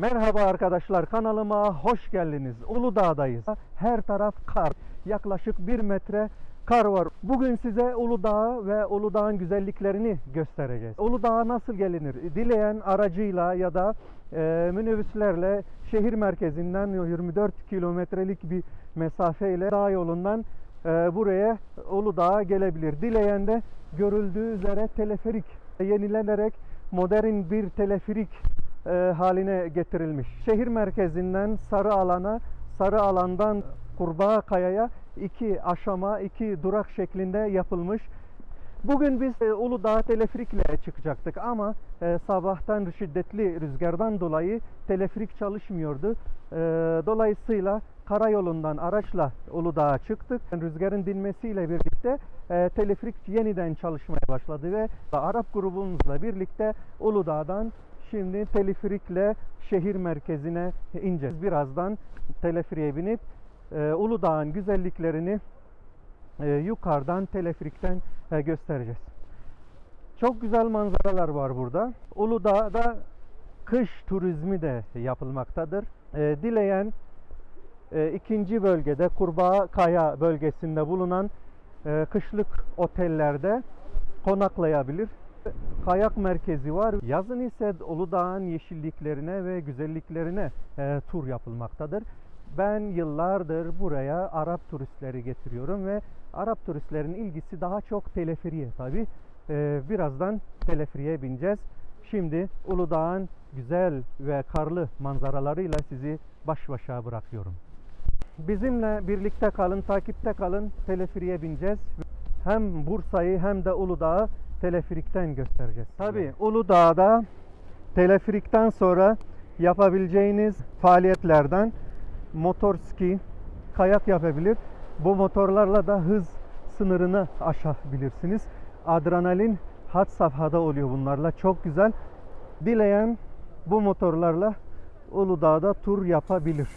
Merhaba arkadaşlar kanalıma hoş geldiniz. Uludağ'dayız. Her taraf kar. Yaklaşık 1 metre kar var. Bugün size Uludağ ve Uludağ'ın güzelliklerini göstereceğiz. Uludağ'a nasıl gelinir? Dileyen aracıyla ya da e, minibüslerle şehir merkezinden 24 kilometrelik bir mesafeyle dağ yolundan e, buraya Uludağ'a gelebilir. Dileyen de görüldüğü üzere teleferik yenilenerek modern bir teleferik e, haline getirilmiş. Şehir merkezinden Sarı Alan'a, Sarı Alan'dan Kurbağa Kaya'ya iki aşama, iki durak şeklinde yapılmış. Bugün biz e, Uludağ teleferikle çıkacaktık ama e, sabahtan şiddetli rüzgardan dolayı teleferik çalışmıyordu. E, dolayısıyla karayolundan araçla Uludağ'a çıktık. Rüzgarın dinmesiyle birlikte e, teleferik yeniden çalışmaya başladı ve Arap grubumuzla birlikte Uludağ'dan şimdi teleferikle şehir merkezine ineceğiz. Birazdan teleferiğe binip e, Uludağ'ın güzelliklerini e, yukarıdan teleferikten e, göstereceğiz. Çok güzel manzaralar var burada. Uludağ'da kış turizmi de yapılmaktadır. E, dileyen e, ikinci bölgede Kurbağa Kaya bölgesinde bulunan e, kışlık otellerde konaklayabilir. Kayak merkezi var. Yazın ise Uludağ'ın yeşilliklerine ve güzelliklerine e, tur yapılmaktadır. Ben yıllardır buraya Arap turistleri getiriyorum ve Arap turistlerin ilgisi daha çok teleferiye tabi. birazdan teleferiye bineceğiz. Şimdi Uludağ'ın güzel ve karlı manzaralarıyla sizi baş başa bırakıyorum. Bizimle birlikte kalın, takipte kalın. Teleferiye bineceğiz. Hem Bursa'yı hem de Uludağ'ı teleferikten göstereceğiz. Tabi Uludağ'da teleferikten sonra yapabileceğiniz faaliyetlerden motor ski, kayak yapabilir. Bu motorlarla da hız sınırını aşabilirsiniz. Adrenalin had safhada oluyor bunlarla. Çok güzel. Dileyen bu motorlarla Uludağ'da tur yapabilir.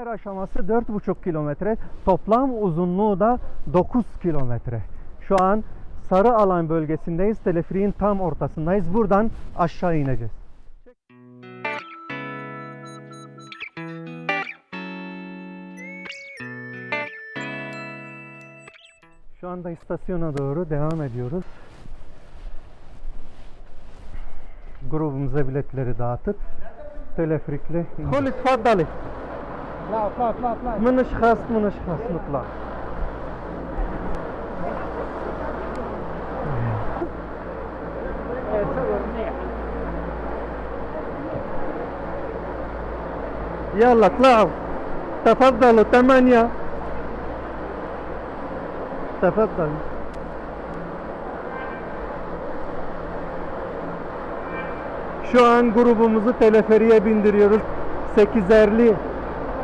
Her aşaması 4,5 kilometre. Toplam uzunluğu da 9 kilometre. Şu an Sarı Alan bölgesindeyiz. Teleferiğin tam ortasındayız. Buradan aşağı ineceğiz. Şu anda istasyona doğru devam ediyoruz. Grubumuza biletleri dağıtıp teleferikle Polis tfaddali. لا اطلع اطلع اطلع من اشخاص من اشخاص نطلع صور منيح يلا اطلعوا تفضلوا ثمانية تفضل Şu an grubumuzu teleferiye bindiriyoruz. Sekizerli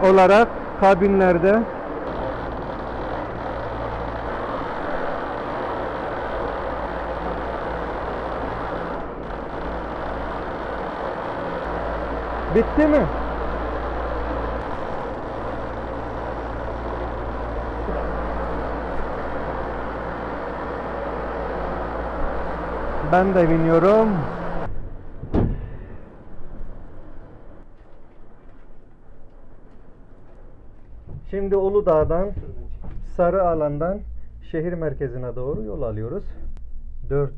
olarak kabinlerde. Bitti mi? Ben de biniyorum. Şimdi Uludağ'dan Sarı Alan'dan şehir merkezine doğru yol alıyoruz. 4,5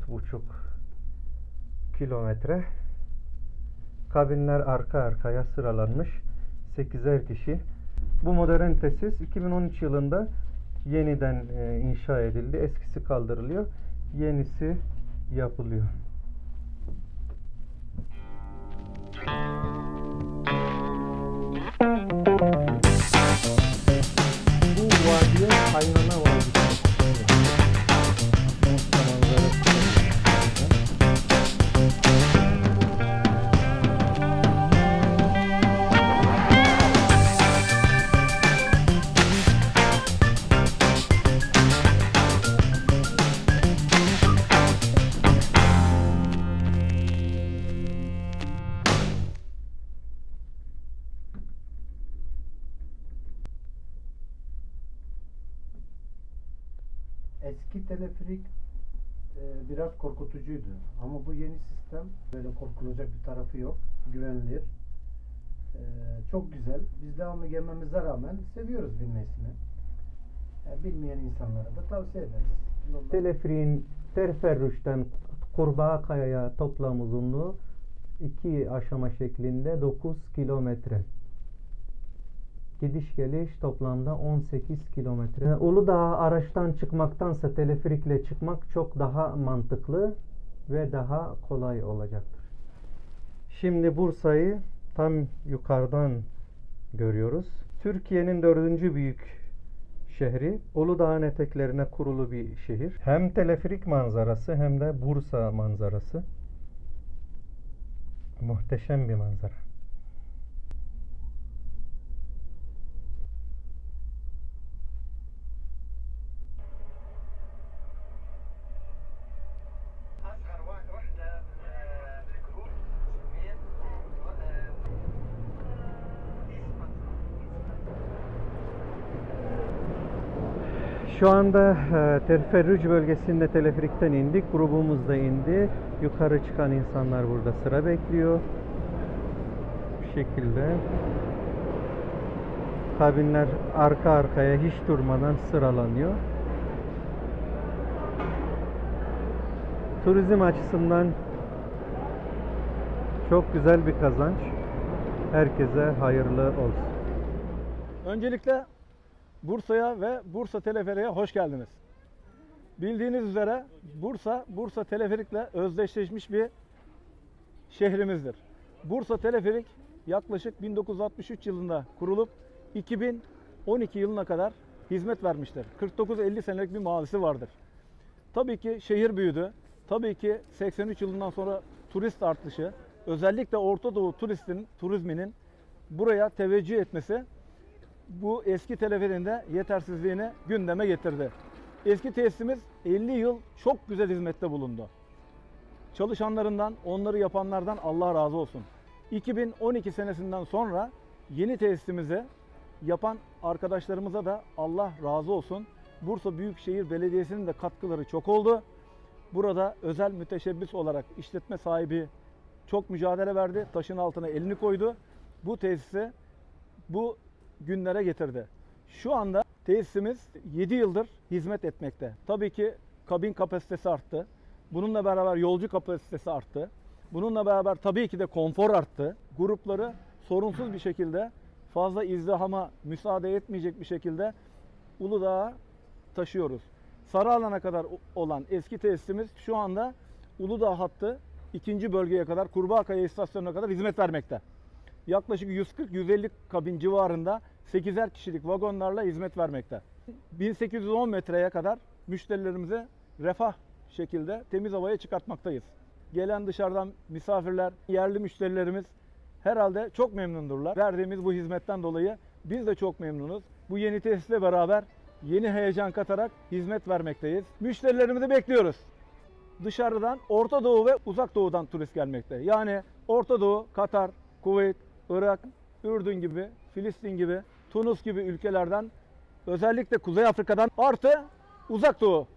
kilometre. Kabinler arka arkaya sıralanmış. 8'er kişi. Bu modern tesis 2013 yılında yeniden e, inşa edildi. Eskisi kaldırılıyor. Yenisi yapılıyor. Eski teleferik e, biraz korkutucuydu. Ama bu yeni sistem böyle korkulacak bir tarafı yok. Güvenilir. E, çok güzel. Biz devamlı gelmemize rağmen seviyoruz binmesini. Yani bilmeyen insanlara da tavsiye ederiz. Yolda- Teleferiğin Terferrüş'ten Kurbağakaya'ya toplam uzunluğu iki aşama şeklinde 9 kilometre. Gidiş geliş toplamda 18 kilometre. Uludağ'a araçtan çıkmaktansa teleferikle çıkmak çok daha mantıklı ve daha kolay olacaktır. Şimdi Bursa'yı tam yukarıdan görüyoruz. Türkiye'nin dördüncü büyük şehri Uludağ'ın eteklerine kurulu bir şehir. Hem teleferik manzarası hem de Bursa manzarası. Muhteşem bir manzara. Şu anda e, Terferrüc bölgesinde teleferikten indik. Grubumuz da indi. Yukarı çıkan insanlar burada sıra bekliyor. Bu şekilde. Kabinler arka arkaya hiç durmadan sıralanıyor. Turizm açısından çok güzel bir kazanç. Herkese hayırlı olsun. Öncelikle Bursa'ya ve Bursa Teleferiğe hoş geldiniz. Bildiğiniz üzere Bursa, Bursa Teleferik'le özdeşleşmiş bir şehrimizdir. Bursa Teleferik yaklaşık 1963 yılında kurulup 2012 yılına kadar hizmet vermiştir. 49-50 senelik bir mazisi vardır. Tabii ki şehir büyüdü. Tabii ki 83 yılından sonra turist artışı, özellikle Orta Doğu turistin, turizminin buraya teveccüh etmesi bu eski teleferin de yetersizliğini gündeme getirdi. Eski tesisimiz 50 yıl çok güzel hizmette bulundu. Çalışanlarından, onları yapanlardan Allah razı olsun. 2012 senesinden sonra yeni tesisimizi yapan arkadaşlarımıza da Allah razı olsun. Bursa Büyükşehir Belediyesi'nin de katkıları çok oldu. Burada özel müteşebbis olarak işletme sahibi çok mücadele verdi. Taşın altına elini koydu. Bu tesisi bu günlere getirdi. Şu anda tesisimiz 7 yıldır hizmet etmekte. Tabii ki kabin kapasitesi arttı. Bununla beraber yolcu kapasitesi arttı. Bununla beraber tabii ki de konfor arttı. Grupları sorunsuz bir şekilde fazla izdihama müsaade etmeyecek bir şekilde Uludağ'a taşıyoruz. Sarıalan'a kadar olan eski tesisimiz şu anda Uludağ hattı ikinci bölgeye kadar Kurbağakaya istasyonuna kadar hizmet vermekte yaklaşık 140-150 kabin civarında 8'er kişilik vagonlarla hizmet vermekte. 1810 metreye kadar müşterilerimize refah şekilde temiz havaya çıkartmaktayız. Gelen dışarıdan misafirler, yerli müşterilerimiz herhalde çok memnundurlar. Verdiğimiz bu hizmetten dolayı biz de çok memnunuz. Bu yeni tesisle beraber yeni heyecan katarak hizmet vermekteyiz. Müşterilerimizi bekliyoruz dışarıdan Orta Doğu ve Uzak Doğu'dan turist gelmekte. Yani Orta Doğu, Katar, Kuveyt, Irak, Ürdün gibi, Filistin gibi, Tunus gibi ülkelerden özellikle Kuzey Afrika'dan artı Uzak Doğu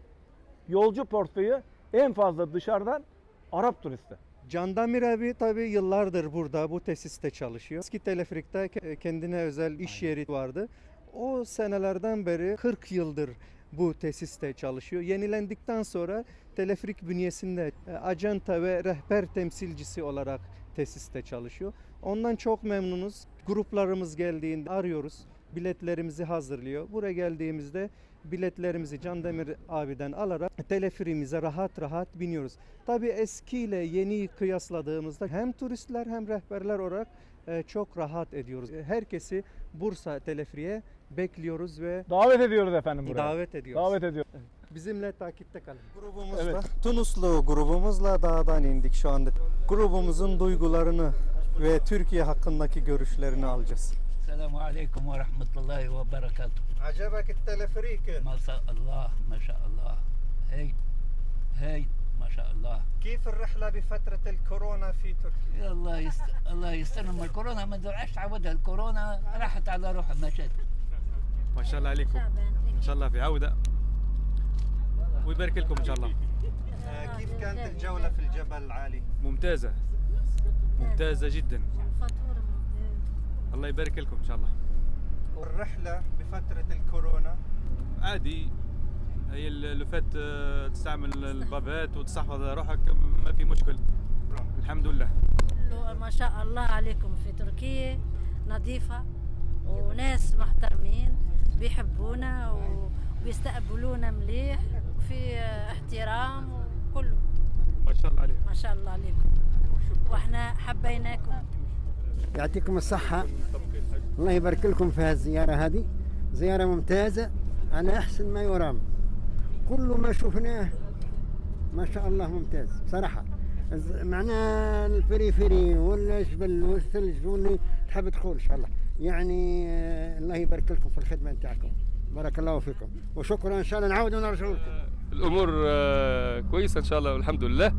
yolcu portföyü en fazla dışarıdan Arap turisti. Candamir abi tabii yıllardır burada bu tesiste çalışıyor. Eski teleferikte ke- kendine özel iş yeri vardı. O senelerden beri 40 yıldır bu tesiste çalışıyor. Yenilendikten sonra teleferik bünyesinde e, acenta ve rehber temsilcisi olarak tesiste çalışıyor. Ondan çok memnunuz. Gruplarımız geldiğinde arıyoruz. Biletlerimizi hazırlıyor. Buraya geldiğimizde biletlerimizi Candemir abiden alarak teleferimize rahat rahat biniyoruz. Tabii eskiyle yeni kıyasladığımızda hem turistler hem rehberler olarak e, çok rahat ediyoruz. E, Herkesi Bursa teleferiğe bekliyoruz ve Davet ediyoruz efendim buraya. davet ediyoruz. Davet ediyoruz. Bizimle takipte kalın. Grubumuzla, Evet. Tunuslu grubumuzla dağdan indik şu anda. Grubumuzun duygularını ve Türkiye hakkındaki görüşlerini alacağız. السلام عليكم ورحمة الله وبركاته Acabek teleferik. ما شاء الله ما شاء الله هي هي ما شاء الله كيف الرحلة بفترة الكورونا في تركيا؟ يا الله يست... الله يستلم الكورونا ما دعش عودها الكورونا راحت على روحها مشت ما شاء الله عليكم ان شاء الله في عوده ويبارك لكم إن شاء الله. كيف كانت الجولة في الجبل العالي؟ ممتازة. ممتازة جدا. الله يبارك لكم إن شاء الله. والرحلة بفترة الكورونا؟ عادي. هي اللي فات آه، تستعمل البابات وتستحفظ روحك ما في مشكل. الحمد لله. ما شاء الله عليكم. في تركيا نظيفة وناس محترمين بيحبونا وبيستقبلونا مليح. وفي احترام وكله. ما شاء الله عليك ما شاء الله عليكم. وإحنا حبيناكم. يعطيكم الصحة. الله يبارك لكم في هالزيارة هذه. زيارة ممتازة. على أحسن ما يرام. كل ما شفناه ما شاء الله ممتاز. بصراحة. معناه الفريفري والجبل والثلج واللي تحب تدخل إن شاء الله. يعني آه، الله يبارك لكم في الخدمة نتاعكم. بارك الله فيكم. وشكرا إن شاء الله. نعود ونرجع لكم. الأمور آه، كويسة إن شاء الله والحمد لله.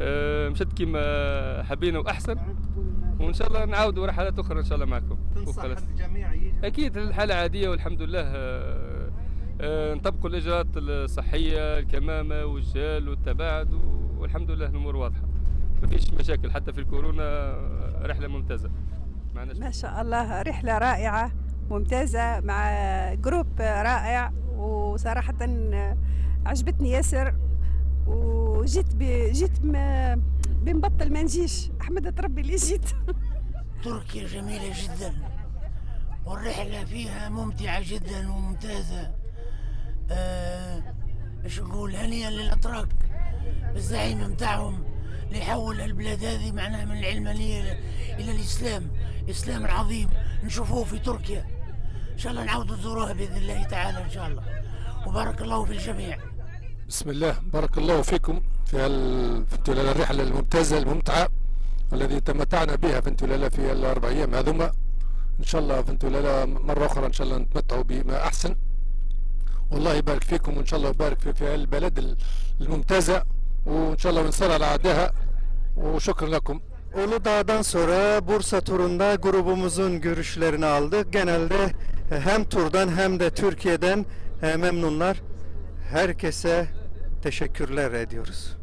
آه، مشت كيما حبينا وأحسن. وإن شاء الله نعاودوا رحلات أخرى إن شاء الله معكم. تنصح وخلاص. الجميع أكيد الحالة عادية والحمد لله. آه، نطبقوا الإجراءات الصحية الكمامة والجال والتباعد والحمد لله الأمور واضحة. ما فيش مشاكل. حتى في الكورونا رحلة ممتازة. ما عندناش ما شاء الله. رحلة رائعة ممتازة مع جروب رائع. وصراحة عجبتني ياسر وجيت ب... جيت ما بنبطل ما نجيش. أحمد ربي اللي جيت. تركيا جميلة جدا والرحلة فيها ممتعة جدا وممتازة. آه، إيش نقول هنيئا للأتراك بالزعيم متاعهم اللي يحول البلاد هذه معناها من العلمانية إلى- إلى الإسلام. الإسلام العظيم نشوفوه في تركيا. إن شاء الله نعود نزوروها بإذن الله تعالى إن شاء الله. وبارك الله في الجميع. بسم الله بارك الله فيكم في هال- في تلال الرحلة الممتازة الممتعة الذي تمتعنا بها في تلال في الأربع أيام هذوما إن شاء الله في تلال مرة أخرى إن شاء الله نتمتعوا بما أحسن والله يبارك فيكم وإن شاء الله يبارك في, في البلد ال- الممتازة وإن شاء الله ننصر على أعدائها وشكرا لكم Uludağ'dan sonra Bursa turunda grubumuzun görüşlerini aldık. Genelde hem turdan hem de Türkiye'den e, memnunlar. Herkese teşekkürler ediyoruz.